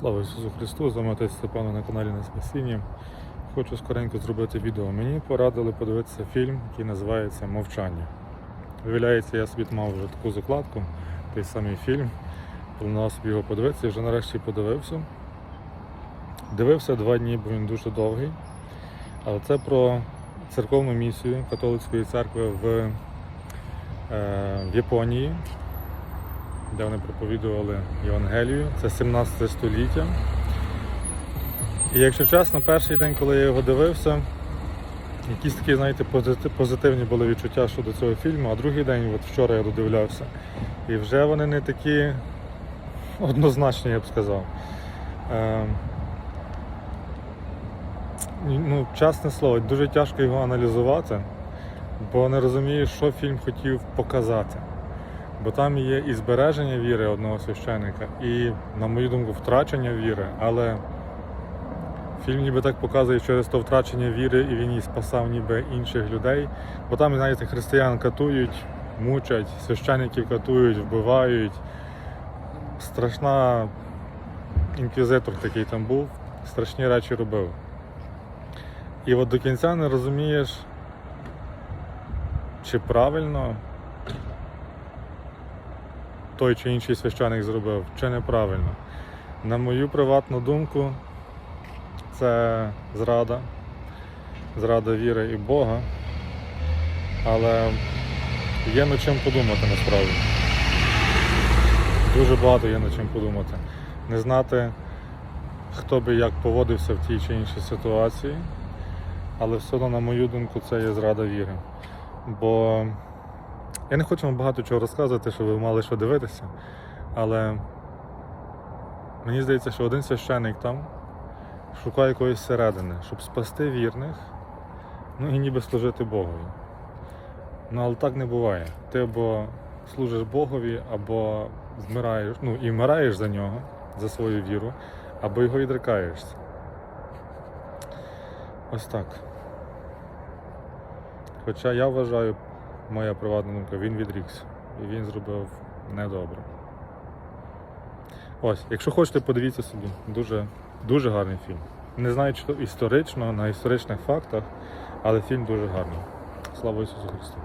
Слава Ісусу Христу, з вами отець Степана на каналі на Спасінні. Хочу скоренько зробити відео. Мені порадили подивитися фільм, який називається Мовчання. Виявляється, я собі мав вже таку закладку, той самий фільм. Планував собі його подивитися і вже нарешті подивився. Дивився два дні, бо він дуже довгий. Але це про церковну місію католицької церкви в, е, в Японії, де вони проповідували Євангелію. Це 17 століття. І якщо чесно, перший день, коли я його дивився, якісь такі, знаєте, позитивні були відчуття щодо цього фільму, а другий день, от вчора я додивлявся, і вже вони не такі однозначні, я б сказав. Е, ну, чесне слово, дуже тяжко його аналізувати, бо не розумієш, що фільм хотів показати. Бо там є і збереження віри одного священика, і, на мою думку, втрачення віри, але фільм ніби так показує через то втрачення віри, і він і спасав ніби інших людей. Бо там, знаєте, християн катують, мучать, священиків катують, вбивають. Страшна інквізитор такий там був, страшні речі робив. І от до кінця не розумієш, чи правильно той чи інший священик зробив, чи неправильно. На мою приватну думку, це зрада, зрада віри і Бога. Але є над чим подумати насправді. Дуже багато є над чим подумати. Не знати, хто би як поводився в тій чи іншій ситуації, але все одно, на мою думку, це є зрада віри. Бо я не хочу вам багато чого розказувати, щоб ви мали що дивитися. Але мені здається, що один священик там шукає якоїсь середини, щоб спасти вірних, ну і ніби служити Богові. Ну, але так не буває. Ти або служиш Богові, або вмираєш, ну і вмираєш за нього, за свою віру, або його відрикаєшся. Ось так. Хоча я вважаю, моя приватна думка, він відрікся. І він зробив недобре. Ось, якщо хочете, подивіться собі. Дуже, дуже гарний фільм. Не знаю, чи то історично, на історичних фактах, але фільм дуже гарний. Слава Ісусу Христу!